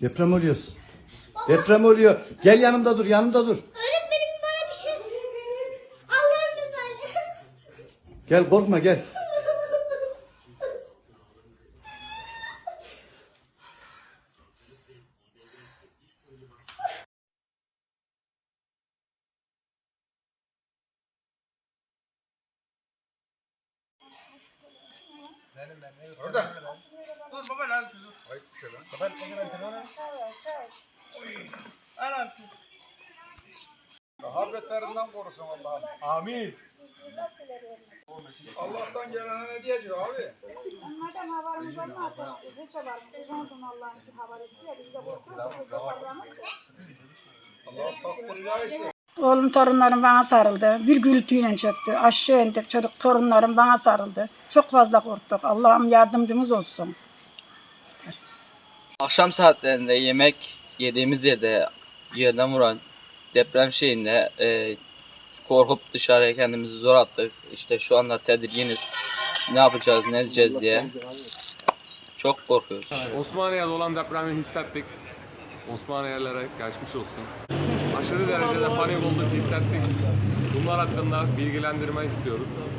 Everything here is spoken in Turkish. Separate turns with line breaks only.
Deprem oluyor. Deprem oluyor. Gel yanımda dur, yanımda dur.
Öğretmenim bana bir şey Allah'ım lütfen.
Gel korkma gel.
Daha beterinden korusun Allah'ım.
Amin.
Allah'tan gelene ne diyeceğiz abi?
Madem haberimiz olmazsa hiç. Biz ondan Allah'ın ki ya biz de korkuyoruz. Biz de korkuyoruz.
Allah takdir ilahisi.
Oğlum torunlarım bana sarıldı. Bir gürültüyle çöktü. Aşağı indik çocuk torunlarım bana sarıldı. Çok fazla korktuk. Allah'ım yardımcımız olsun.
Akşam saatlerinde yemek yediğimiz yerde yerden vuran deprem şeyinde e, korkup dışarıya kendimizi zor attık. İşte şu anda tedirginiz. Ne yapacağız, ne edeceğiz diye. Çok korkuyoruz.
Osmaniye'de olan depremi hissettik. Osmaniyelilere geçmiş olsun. Aşırı derecede panik olduk, hissettik. Bunlar hakkında bilgilendirme istiyoruz.